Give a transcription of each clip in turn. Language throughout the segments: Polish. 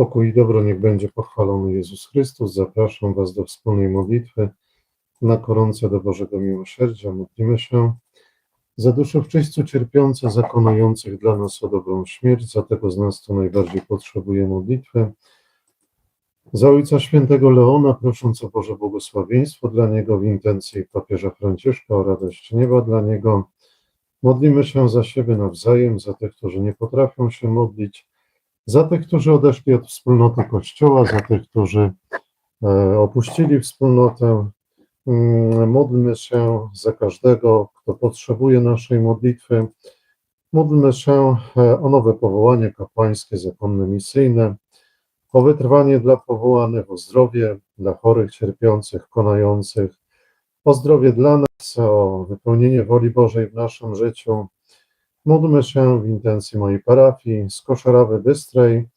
Pokój i dobro niech będzie pochwalony Jezus Chrystus. Zapraszam Was do wspólnej modlitwy na koronce do Bożego Miłosierdzia. Modlimy się za czyśćcu cierpiące, zakonujących dla nas o dobrą śmierć, za tego z nas, kto najbardziej potrzebuje modlitwy. Za Ojca Świętego Leona, prosząc o Boże błogosławieństwo dla niego w intencji papieża Franciszka, o radość nieba dla niego. Modlimy się za siebie nawzajem, za tych, którzy nie potrafią się modlić, za tych, którzy odeszli od wspólnoty Kościoła, za tych, którzy e, opuścili wspólnotę. Mm, Módlmy się za każdego, kto potrzebuje naszej modlitwy. Módlmy się e, o nowe powołanie kapłańskie, zakonne, misyjne, o wytrwanie dla powołanych, o zdrowie dla chorych, cierpiących, konających, o zdrowie dla nas, o wypełnienie woli Bożej w naszym życiu. Módlmy się w intencji mojej parafii z Koszarawy Bystrej.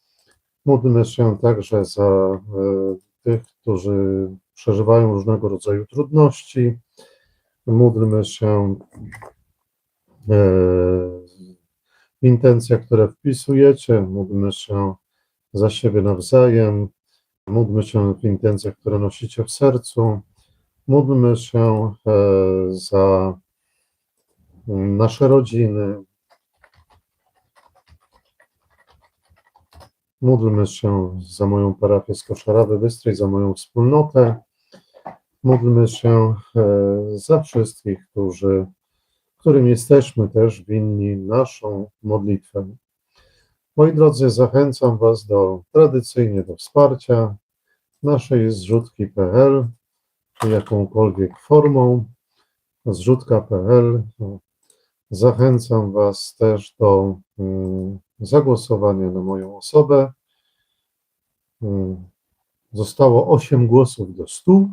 Módlmy się także za e, tych, którzy przeżywają różnego rodzaju trudności. Módlmy się e, w intencjach, które wpisujecie. Módlmy się za siebie nawzajem. Módlmy się w intencjach, które nosicie w sercu. Módlmy się e, za nasze rodziny. Módlmy się za moją parafię z Koszarawy Bystrej, za moją wspólnotę. Módlmy się e, za wszystkich, którzy, którym jesteśmy też winni naszą modlitwę. Moi drodzy, zachęcam Was do tradycyjnie do wsparcia naszej zrzutki.pl jakąkolwiek formą zrzutka.pl. Zachęcam Was też do mm, zagłosowania na moją osobę. Mm, Zostało 8 głosów do 100,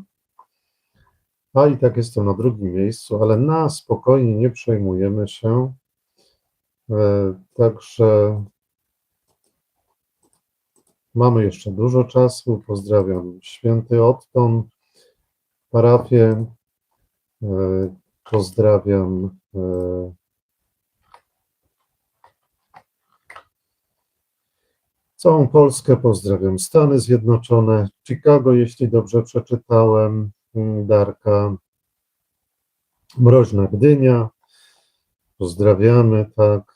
a i tak jestem na drugim miejscu, ale na spokojnie nie przejmujemy się. E, Także mamy jeszcze dużo czasu. Pozdrawiam święty Otton, parafię. E, Pozdrawiam całą Polskę, pozdrawiam Stany Zjednoczone, Chicago, jeśli dobrze przeczytałem, mm, Darka, Mroźna Gdynia, pozdrawiamy, tak.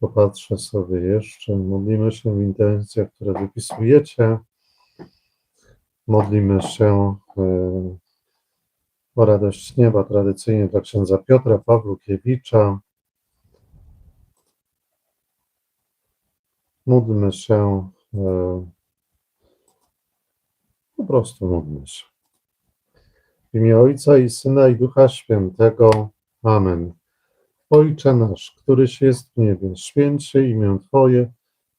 Popatrzę sobie jeszcze, modlimy się w intencjach, które wypisujecie. Modlimy się e, o radość nieba tradycyjnie dla księdza Piotra Pawlukiewicza. Módlmy się, e, po prostu módlmy się. W imię Ojca i Syna i Ducha Świętego. Amen. Ojcze nasz, któryś jest w niebie, święć się imię Twoje,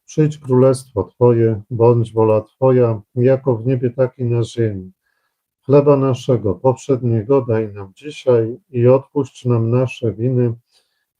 przyjdź królestwo Twoje, bądź wola Twoja, jako w niebie, tak i na ziemi. Chleba naszego poprzedniego daj nam dzisiaj i odpuść nam nasze winy,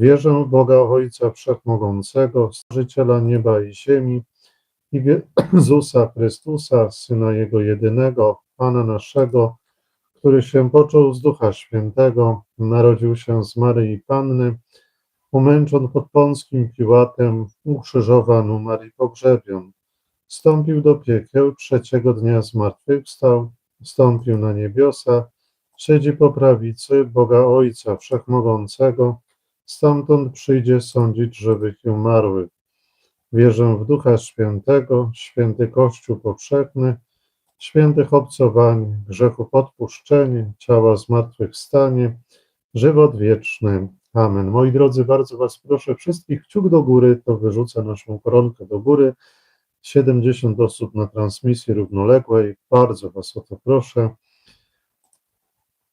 Wierzę w Boga Ojca Wszechmogącego, Stworzyciela nieba i ziemi i w Jezusa Chrystusa, Syna Jego jedynego, Pana naszego, który się począł z Ducha Świętego, narodził się z Maryi Panny, umęczon pod Pąckim Piłatem, ukrzyżowan, umarł i pogrzebion. Wstąpił do piekieł, trzeciego dnia zmartwychwstał, wstąpił na niebiosa, siedzi po prawicy Boga Ojca Wszechmogącego, stamtąd przyjdzie sądzić żywych i umarłych. Wierzę w Ducha Świętego, święty Kościół powszechny, świętych obcowań, grzechów odpuszczenie, ciała zmartwychwstanie, żywot wieczny. Amen. Moi drodzy, bardzo Was proszę, wszystkich kciuk do góry, to wyrzucę naszą koronkę do góry. 70 osób na transmisji równoległej. Bardzo Was o to proszę.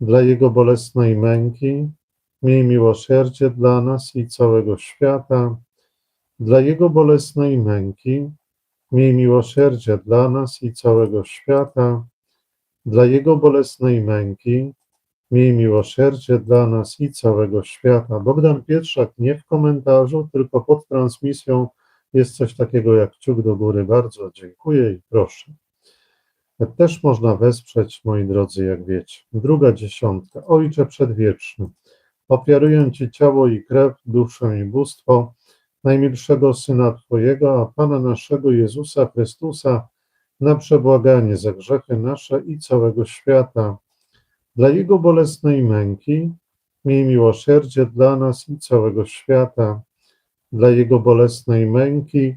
Dla Jego bolesnej męki, miej miłosierdzie dla nas i całego świata. Dla Jego bolesnej męki, miej miłosierdzie dla nas i całego świata. Dla Jego bolesnej męki, miej miłosierdzie dla nas i całego świata. Bogdan Pietrzak nie w komentarzu, tylko pod transmisją jest coś takiego jak kciuk do góry. Bardzo dziękuję i proszę. Też można wesprzeć, moi drodzy, jak wiecie. Druga dziesiątka. Ojcze Przedwieczny, ofiaruję Ci ciało i krew, duszę i bóstwo najmilszego Syna Twojego, a Pana naszego Jezusa Chrystusa, na przebłaganie za grzechy nasze i całego świata. Dla Jego bolesnej męki, miej miłosierdzie dla nas i całego świata. Dla Jego bolesnej męki,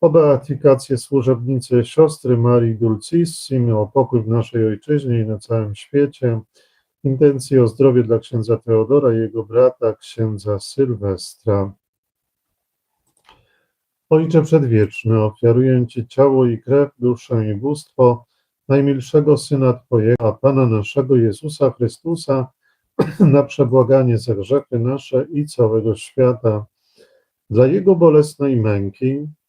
O beatyfikację służebnicy siostry Marii Dulcissimi, o pokój w naszej ojczyźnie i na całym świecie. Intencje o zdrowie dla księdza Teodora i jego brata, księdza Sylwestra. Ojcze Przedwieczny, ofiaruję Ci ciało i krew, duszę i bóstwo najmilszego Syna Twojego, Pana naszego Jezusa Chrystusa, na przebłaganie za grzechy nasze i całego świata. Dla Jego bolesnej męki,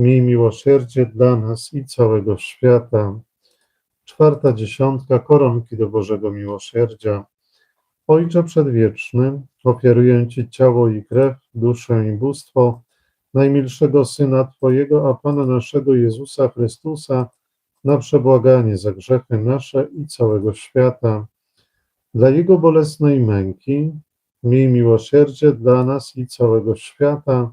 miej miłosierdzie dla nas i całego świata. Czwarta dziesiątka koronki do Bożego Miłosierdzia. Ojcze Przedwieczny, ofiaruję Ci ciało i krew, duszę i bóstwo najmilszego Syna Twojego, a Pana naszego Jezusa Chrystusa, na przebłaganie za grzechy nasze i całego świata. Dla Jego bolesnej męki, miej miłosierdzie dla nas i całego świata.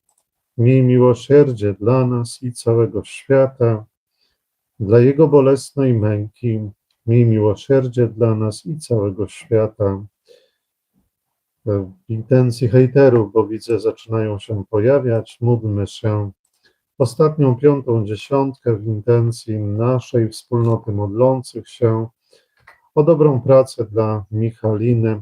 miej miłosierdzie dla nas i całego świata, dla Jego bolesnej męki, miej miłosierdzie dla nas i całego świata. W intencji hejterów, bo widzę, zaczynają się pojawiać, módlmy się ostatnią piątą dziesiątkę w intencji naszej wspólnoty modlących się o dobrą pracę dla Michaliny.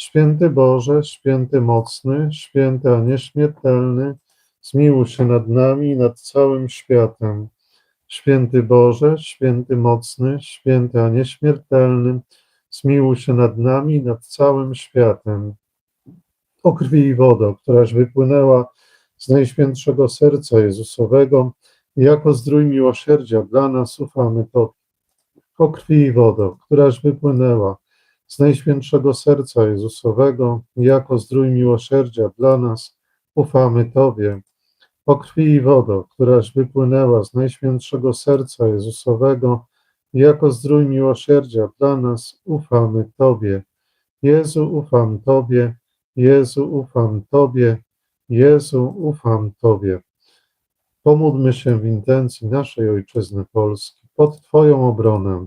Święty Boże, święty mocny, święty a nieśmiertelny, zmiłuj się nad nami i nad całym światem. Święty Boże, święty mocny, święty a nieśmiertelny, zmiłuj się nad nami i nad całym światem. O krwi i wodo, któraś wypłynęła z najświętszego serca Jezusowego, jako zdrój miłosierdzia dla nas ufamy Tobie. O krwi i wodo, któraś wypłynęła z najświętszego serca Jezusowego, jako zdrój miłosierdzia dla nas ufamy Tobie. O krwi i wodo, któraś wypłynęła z najświętszego serca Jezusowego, jako zdrój miłosierdzia dla nas ufamy Tobie. Jezu, ufam Tobie, Jezu, ufam Tobie, Jezu, ufam Tobie. Pomódlmy się w intencji naszej Ojczyzny Polski. Pod Twoją obronę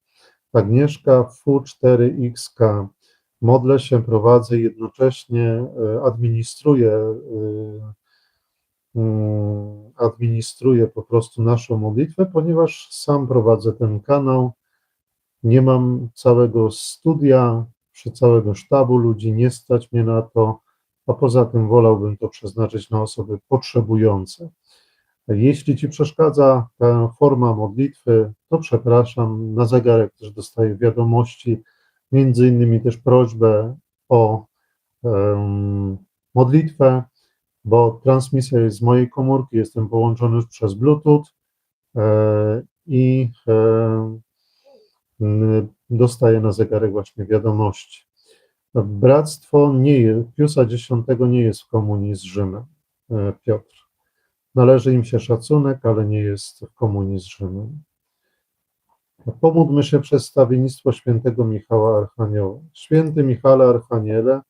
Agnieszka FU4XK. Modlę się, prowadzę, jednocześnie e, administruję, e, mm, administruję po prostu naszą modlitwę, ponieważ sam prowadzę ten kanał. Nie mam całego studia, przy całego sztabu ludzi, nie stać mnie na to, a poza tym wolałbym to przeznaczyć na osoby potrzebujące. Jeśli Ci przeszkadza ta forma modlitwy, to przepraszam. Na zegarek też dostaję wiadomości, między innymi też prośbę o um, modlitwę, bo transmisja jest z mojej komórki, jestem połączony przez Bluetooth e, i e, dostaję na zegarek właśnie wiadomości. Bractwo nie jest, Piusa X nie jest w komunii z Rzymem, e, Piotr. Należy im się szacunek, ale nie jest z Rzymem. Pomódlmy się przez stawiennictwo świętego Michała Archanioła. Święty Michale Archaniele,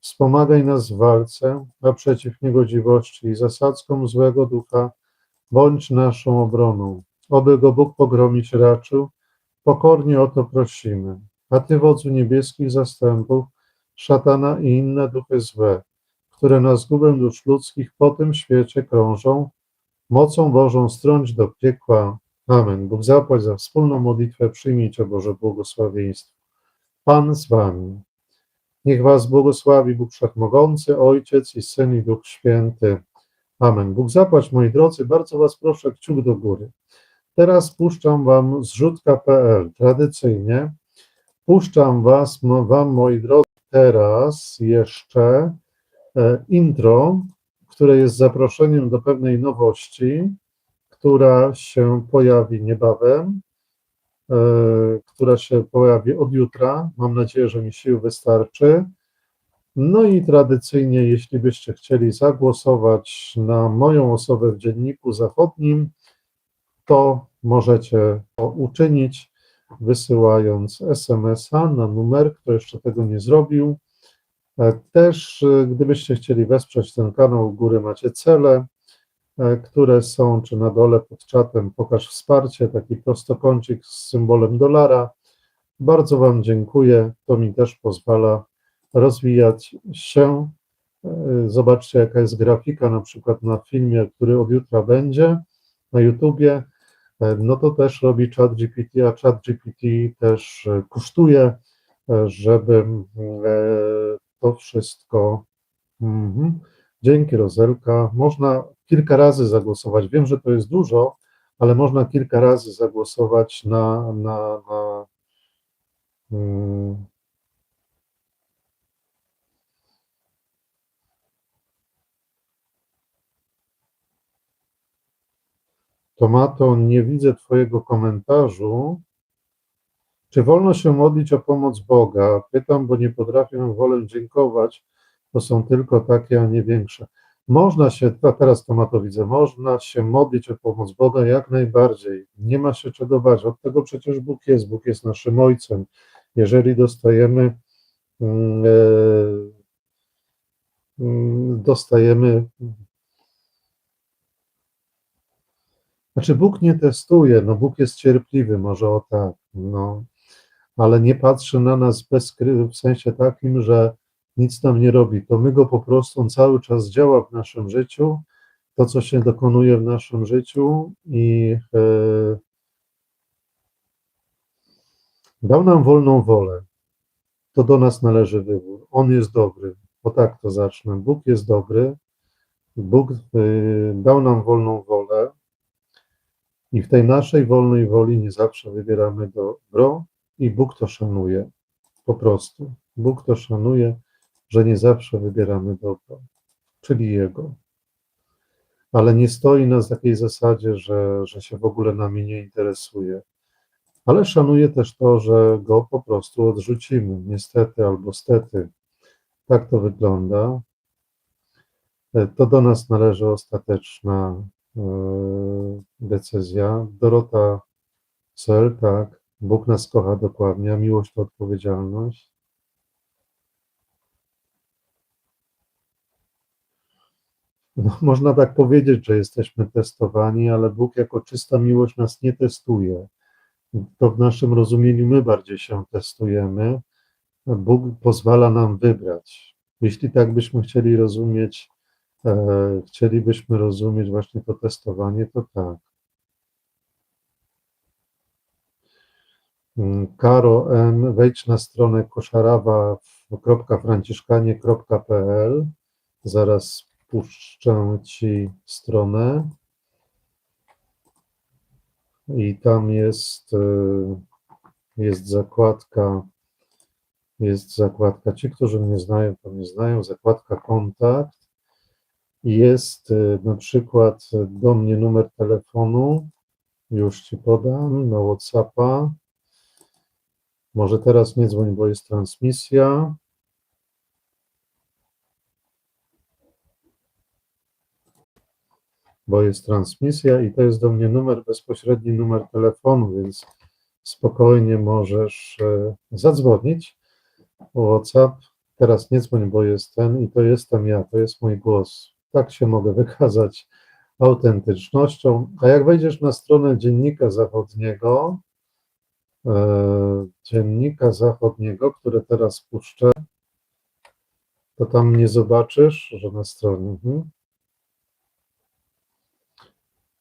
wspomagaj nas w walce, a przeciw niegodziwości i zasadzkom złego ducha bądź naszą obroną. Oby go Bóg pogromić raczył, pokornie o to prosimy. A Ty, wodzu niebieskich zastępów, szatana i inne duchy złe, które na zgubę dusz ludzkich po tym świecie krążą, mocą Bożą strąć do piekła. Amen. Bóg zapłać za wspólną modlitwę, przyjmijcie Boże błogosławieństwo. Pan z Wami. Niech Was błogosławi Bóg Wszechmogący, Ojciec i Syn i Duch Święty. Amen. Bóg zapłać, moi drodzy, bardzo Was proszę, kciuk do góry. Teraz puszczam Wam zrzutka.pl. Tradycyjnie puszczam Was, Wam, moi drodzy, teraz jeszcze intro, które jest zaproszeniem do pewnej nowości, która się pojawi niebawem, e, która się pojawi od jutra. Mam nadzieję, że mi sił wystarczy. No i tradycyjnie, jeśli byście chcieli zagłosować na moją osobę w Dzienniku Zachodnim, to możecie to uczynić, wysyłając SMS-a na numer, kto jeszcze tego nie zrobił. E, Też, e, gdybyście chcieli wesprzeć ten kanał, u góry macie cele, e, które są, czy na dole pod czatem, pokaż wsparcie, taki prostokącik z symbolem dolara. Bardzo Wam dziękuję, to mi też pozwala rozwijać się. Zobaczcie, jaka jest grafika, na przykład na filmie, który od jutra będzie na YouTubie. No to też robi chat GPT, a chat GPT też kosztuje, żeby to wszystko. Mhm. Dzięki, Rozelka. Można kilka razy zagłosować. Wiem, że to jest dużo, ale można kilka razy zagłosować na. na, na mm, Tomato, nie widzę Twojego komentarzu. Czy wolno się modlić o pomoc Boga? Pytam, bo nie potrafię wolę dziękować, to są tylko takie, a nie większe. Można się, teraz Tomato widzę, można się modlić o pomoc Boga jak najbardziej. Nie ma się czego bać. Od tego przecież Bóg jest. Bóg jest naszym Ojcem. Jeżeli dostajemy, mm, e, mm, dostajemy Znaczy, Bóg nie testuje, no Bóg jest cierpliwy, może o tak, no, ale nie patrzy na nas bez kry, w sensie takim, że nic nam nie robi. To my go po prostu, on cały czas działa w naszym życiu, to, co się dokonuje w naszym życiu i e, dał nam wolną wolę. To do nas należy wybór. On jest dobry. O tak to zacznę. Bóg jest dobry. Bóg e, dał nam wolną wolę. I w tej naszej wolnej woli nie zawsze wybieramy dobro i Bóg to szanuje. Po prostu. Bóg to szanuje, że nie zawsze wybieramy dobro, czyli Jego. Ale nie stoi na takiej zasadzie, że, że się w ogóle nami nie interesuje. Ale szanuje też to, że Go po prostu odrzucimy, niestety albo stety. Tak to wygląda. To do nas należy ostateczna e, decyzja. Dorota Sel, tak, Bóg nas kocha dokładnie, a miłość to odpowiedzialność. No, można tak powiedzieć, że jesteśmy testowani, ale Bóg jako czysta miłość nas nie testuje. To w naszym rozumieniu my bardziej się testujemy. Bóg pozwala nam wybrać. Jeśli tak byśmy chcieli rozumieć, e, chcielibyśmy rozumieć właśnie to testowanie, to tak. Karo N, wejdź na stronę koszarawa.franciszkanie.pl. Zaraz puszczę Ci stronę. I tam jest, y, jest zakładka, jest zakładka, ci, którzy mnie znają, to mnie znają, zakładka kontakt. Jest y, na przykład do mnie numer telefonu, już Ci podam, na Whatsappa. Może teraz nie dzwoń, bo jest transmisja. Bo jest transmisja i to jest do mnie numer, bezpośredni numer telefonu, więc spokojnie możesz e, zadzwonić. WhatsApp, teraz nie dzwoń, bo jest ten i to jestem ja, to jest mój głos. Tak się mogę wykazać autentycznością. A jak wejdziesz na stronę Dziennika Zachodniego, Dziennika Zachodniego, które teraz puszczę, to tam nie zobaczysz, że na stronie. Mhm.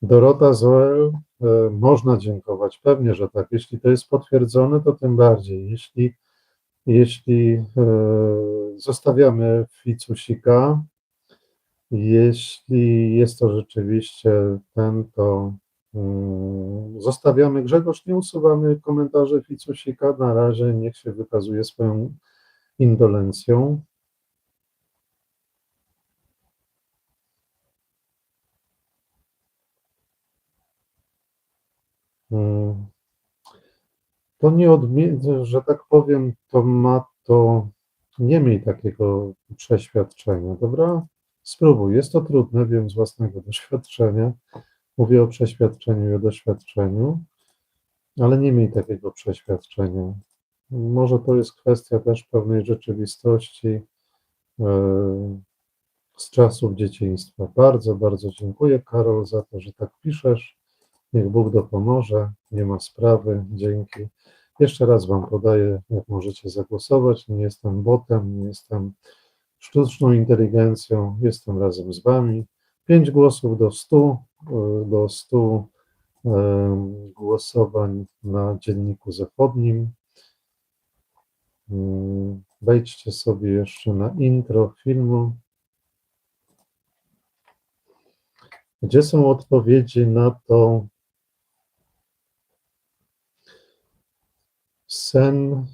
Dorota Zoel, e, można dziękować. Pewnie, że tak. Jeśli to jest potwierdzone, to tym bardziej. Jeśli, jeśli e, zostawiamy Ficusika, jeśli jest to rzeczywiście ten, to zostawiamy. Grzegorz, nie usuwamy komentarzy Ficusika. Na razie niech się wykazuje swoją indolencją. Mm. To nie odmieni, że tak powiem, to ma to, nie miej takiego przeświadczenia, dobra? Spróbuj, jest to trudne, wiem z własnego doświadczenia, mówię o przeświadczeniu i o doświadczeniu, ale nie miej takiego przeświadczenia. Może to jest kwestia też pewnej rzeczywistości e, z czasów dzieciństwa. Bardzo, bardzo dziękuję, Karol, za to, że tak piszesz. Niech Bóg dopomoże, nie ma sprawy, dzięki. Jeszcze raz Wam podaję, jak możecie zagłosować. Nie jestem botem, nie jestem sztuczną inteligencją, jestem razem z Wami. Pięć głosów do stu, e, do stu e, głosowań na dzienniku zachodnim. Mm, Wejdźcie sobie jeszcze na intro filmu. Gdzie są odpowiedzi na to, Sen,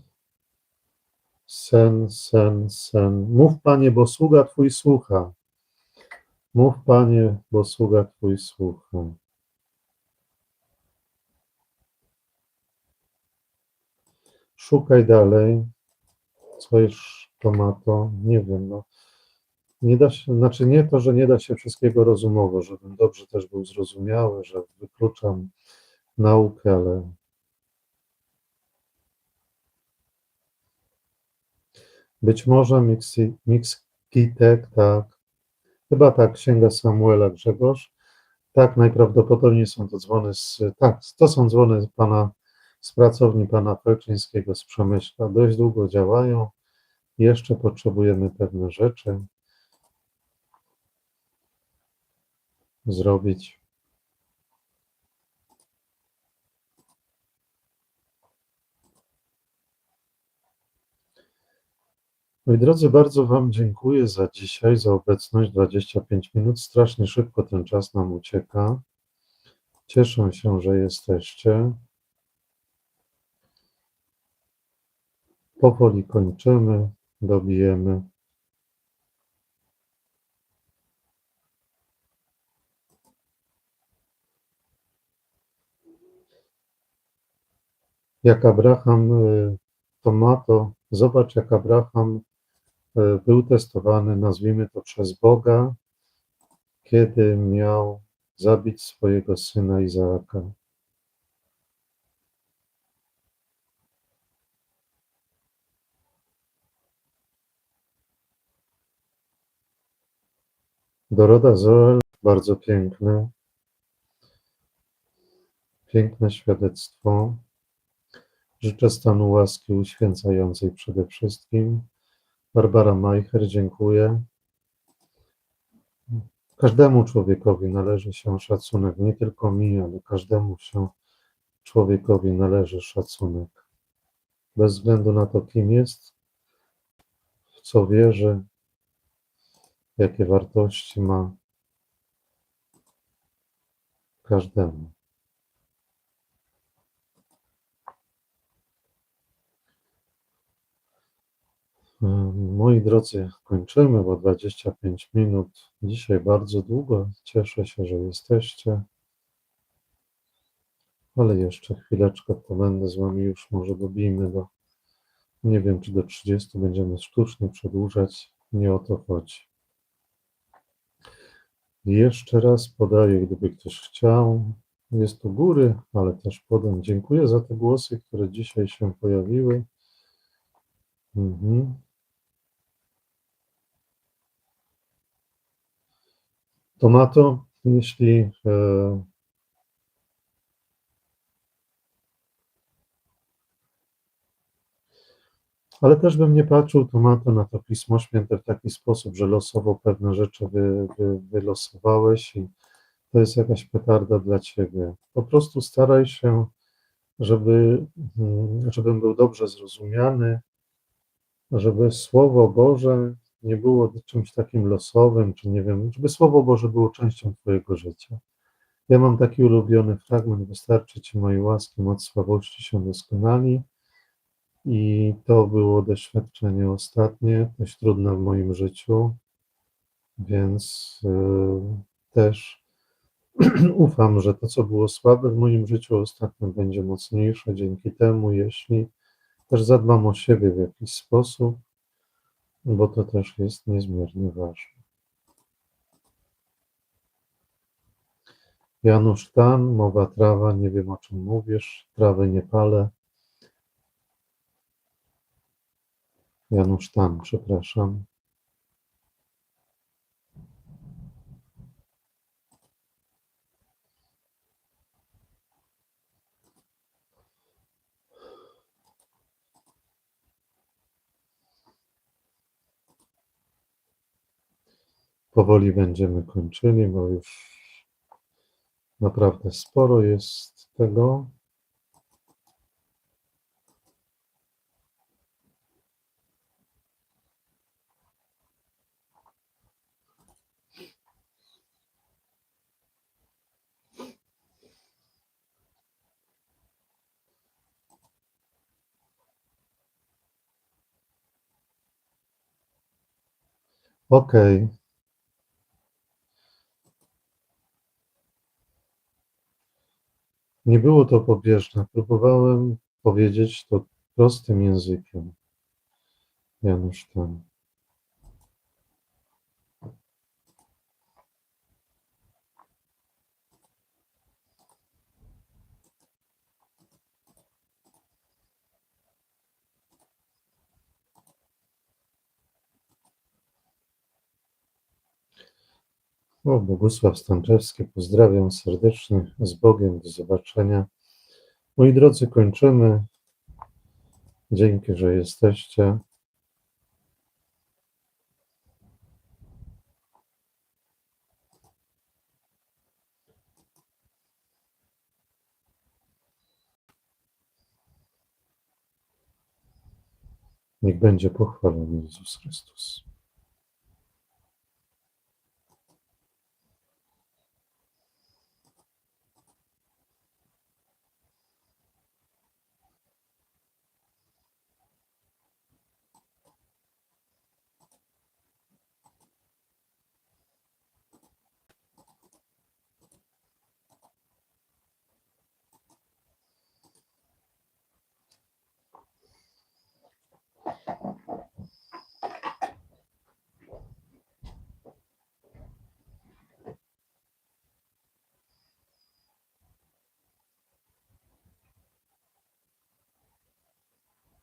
sen, sen, sen. Mów, Panie, bo sługa Twój słucha. Mów, Panie, bo sługa Twój słucha. Szukaj dalej. Coś to ma to, nie wiem, no. Nie da się, znaczy nie to, że nie da się wszystkiego rozumowo, żebym dobrze też był zrozumiały, że wykluczam naukę, ale Być może Mixi, Mixkitek, tak. Chyba tak, księga Samuela Grzegorz. Tak, najprawdopodobniej są to dzwony z, tak, to są dzwony pana, z pracowni pana Felczyńskiego z Przemyśla. Dość długo działają. Jeszcze potrzebujemy pewne rzeczy zrobić. Moi drodzy, bardzo Wam dziękuję za dzisiaj, za obecność 25 minut. Strasznie szybko ten czas nam ucieka. Cieszę się, że jesteście. Powoli kończymy, dobijemy. Jak Abraham y, Tomato, zobacz jak Abraham był testowany, nazwijmy to przez Boga, kiedy miał zabić swojego syna Izaaka. Doroda Zoel, bardzo piękne, piękne świadectwo. Życzę stanu łaski uświęcającej przede wszystkim. Barbara Majcher, dziękuję. Każdemu człowiekowi należy się szacunek, nie tylko mi, ale każdemu się człowiekowi należy szacunek. Bez względu na to, kim jest, w co wierzy, jakie wartości ma. Każdemu. Moi drodzy, kończymy, bo 25 minut. Dzisiaj bardzo długo. Cieszę się, że jesteście. Ale jeszcze chwileczkę pobędę z Wami, już może dobijmy do. Nie wiem, czy do 30 będziemy sztucznie przedłużać. Nie o to chodzi. Jeszcze raz podaję, gdyby ktoś chciał. Jest tu góry, ale też podam. Dziękuję za te głosy, które dzisiaj się pojawiły. Mhm. Tomato, Jeśli e, ale też bym nie patrzył tomato na to Pismo Święte w taki sposób, że losowo pewne rzeczy wy, wy, wylosowałeś i to jest jakaś petarda dla ciebie. Po prostu staraj się, żeby, mm, żebym był dobrze zrozumiany, żeby Słowo Boże nie było czymś takim losowym, czy nie wiem, żeby Słowo Boże było częścią Twojego życia. Ja mam taki ulubiony fragment, wystarczy Ci mojej łaski, moc słabości się doskonali. I to było doświadczenie ostatnie, dość trudne w moim życiu, więc y, też ufam, że to, co było słabe w moim życiu ostatnio, będzie mocniejsze dzięki temu, jeśli też zadbam o siebie w jakiś sposób, bo to też jest niezmiernie ważne. Janusz Tan, mowa trawa, nie wiem o czym mówisz, trawy nie palę. Janusz Tan, przepraszam. Powoli będziemy kończyli, bo już naprawdę sporo jest tego. Okej. Nie było to pobieżne. Próbowałem powiedzieć to prostym językiem. Janusz Tan. O, Bogusław Stanczewski, pozdrawiam serdecznie, z Bogiem, do zobaczenia. Moi drodzy, kończymy. Dzięki, że jesteście. Niech będzie pochwalony Jezus Chrystus.